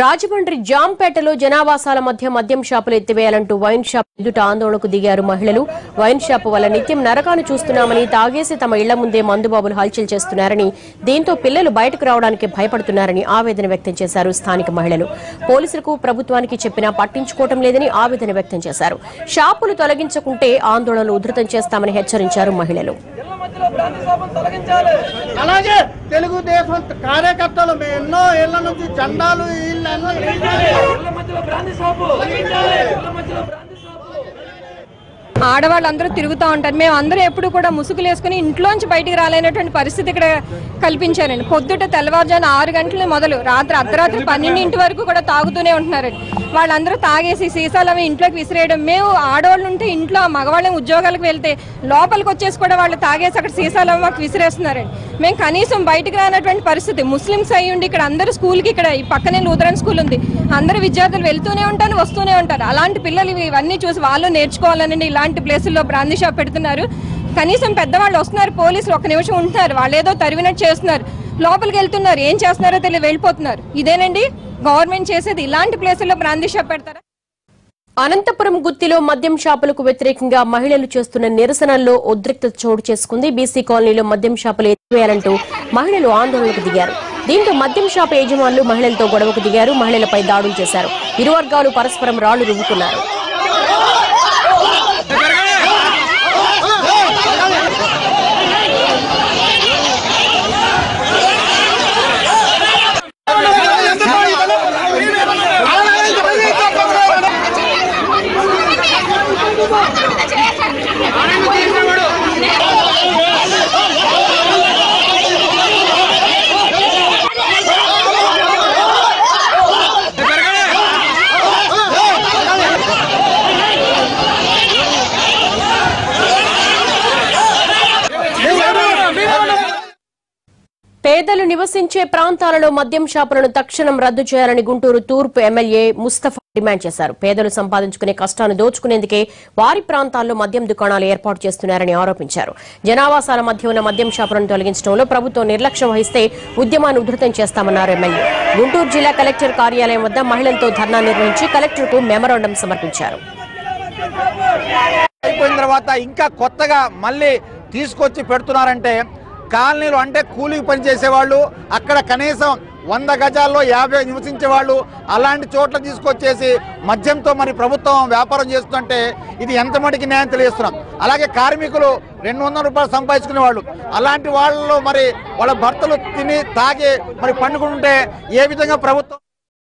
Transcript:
రాజమండ్రి జాంపేటలో జనావాసాల మధ్య మద్యం షాపులు ఎత్తివేయాలంటూ వైన్ షాప్ ఎదుట ఆందోళనకు దిగారు మహిళలు. వైన్ షాపు వల్ల నిత్యం నరకాను చూస్తున్నామని తాగేసి తమ ఇళ్ళ ముందే మందుబాబులు హల్చల్ చేస్తున్నారని దీంతో పిల్లలు బయటకు రావడానికి భయపడుతున్నారని ఆవేదన వ్యక్తం చేశారు స్థానిక మహిళలు. పోలీసులకు ప్రభుత్వానికి చెప్పినా పట్టించుకోవటం లేదని ఆవేదన వ్యక్తం చేశారు. షాపులు తొలగించకుంటే ఆందోళనలు ఉధృతం చేస్తామని హెచ్చరించారు మహిళలు. అలాగే తెలుగుదేశం కార్యకర్తలు మేము ఎన్నో ఏళ్ళ నుంచి జెండాలు ఆడవాళ్ళందరూ తిరుగుతూ ఉంటారు. మేము అందరూ ఎప్పుడు కూడా ముసుగులు వేసుకుని ఇంట్లోంచి బయటికి రాలేనటువంటి పరిస్థితి ఇక్కడ కల్పించారండి పొద్దుట తెల్లవారుజామున ఆరు గంటల మొదలు. రాత్రి అర్ధరాత్రి పన్నెండింటి వరకు కూడా తాగుతూనే ఉంటున్నారండి. వాళ్ళందరూ తాగేసి సీసాలు అవి ఇంట్లోకి విసిరేయడం. మేము ఆడవాళ్ళు ఉంటే ఇంట్లో మగవాళ్ళని ఉద్యోగాలకు వెళ్తే లోపలికి వచ్చేసి కూడా వాళ్ళు తాగేసి అక్కడ సీసాలు అవి మాకు విసిరేస్తున్నారండి. మేము కనీసం బయటికి రానటువంటి పరిస్థితి. ముస్లిమ్స్ అయి ఉండి ఇక్కడ అందరూ స్కూల్కి ఇక్కడ ఈ పక్కనే లూథరన్ స్కూల్ ఉంది. అందరు విద్యార్థులు వెళ్తూనే ఉంటారు వస్తూనే ఉంటారు. అలాంటి పిల్లలు ఇవి- ఇవన్నీ చూసి వాళ్ళు నేర్చుకోవాలని ఇలాంటి ప్లేసుల్లో బ్రాందీ షాప్ పెడుతున్నారు. కనీసం పెద్దవాళ్ళు వస్తున్నారు పోలీసులు ఒక నిమిషం ఉంటున్నారు. వాళ్ళు ఏదో తరివినట్టు చేస్తున్నారు. లోపలికి వెళ్తున్నారు. ఏం చేస్తున్నారో తెలియదు వెళ్ళిపోతున్నారు. ఇదేనండి? గవర్నమెంట్ చేసేది ఇలాంటి ప్లేసుల్లో బ్రాందీ షాప్ పెడతారా? అనంతపురం గుత్తిలో మద్యం షాపులకు వ్యతిరేకంగా మహిళలు చేస్తున్న నిరసనల్లో ఉద్రిక్తత చోటు చేసుకుంది బీసీ కాలనీలో మద్యం షాపులు ఎత్తివేయాలంటూ మహిళలు ఆందోళనకు దిగారు. దీంతో మద్యం షాపు యజమానులు మహిళలతో గొడవకు దిగారు మహిళలపై దాడులు చేశారు. ఇరు వర్గాలు పరస్పరం రాళ్ళు రువ్వుకున్నారు. Yeah. పేదలు నివసించే ప్రాంతాలలో మద్యం షాపులను తక్షణం రద్దు చేయాలని గుంటూరు తూర్పు ఎమ్మెల్యే ముస్తఫా డిమాండ్ చేశారు. పేదలు సంపాదించుకునే కష్టాన్ని దోచుకునేందుకే వారి ప్రాంతాల్లో మద్యం దుకాణాలు ఏర్పాటు చేస్తున్నారని ఆరోపించారు. జనావాసాల మధ్య ఉన్న మద్యం షాపులను తొలగించడంలో ప్రభుత్వం నిర్లక్ష్యం వహిస్తే ఉద్యమాన్ని ఉధృతం చేస్తామన్నారు ఎమ్మెల్యే. గుంటూరు జిల్లా కలెక్టర్ కార్యాలయం వద్ద మహిళలతో ధర్నా నిర్వహించి కలెక్టర్కు మెమరాండం సమర్పించారు. అయిపోయిన తర్వాత ఇంకా కొత్తగా మళ్ళీ తీసుకొచ్చి పెడుతున్నారంటే కాలనీలు అంటే కూలికి పనిచేసేవాళ్ళు అక్కడ కనీసం వంద గజాల్లో యాభై నివసించే వాళ్ళు అలాంటి చోట్ల తీసుకొచ్చేసి మద్యంతో మరి ప్రభుత్వం వ్యాపారం చేస్తుంటే ఇది ఎంత మటుకి న్యాయం తెలియజేస్తున్నాం. అలాగే కార్మికులు రెండు వందల రూపాయలు సంపాదించుకునే వాళ్ళు అలాంటి వాళ్ళలో మరి వాళ్ళ భర్తలు తిని తాగి మరి పండుకుంటే ఏ విధంగా ప్రభుత్వం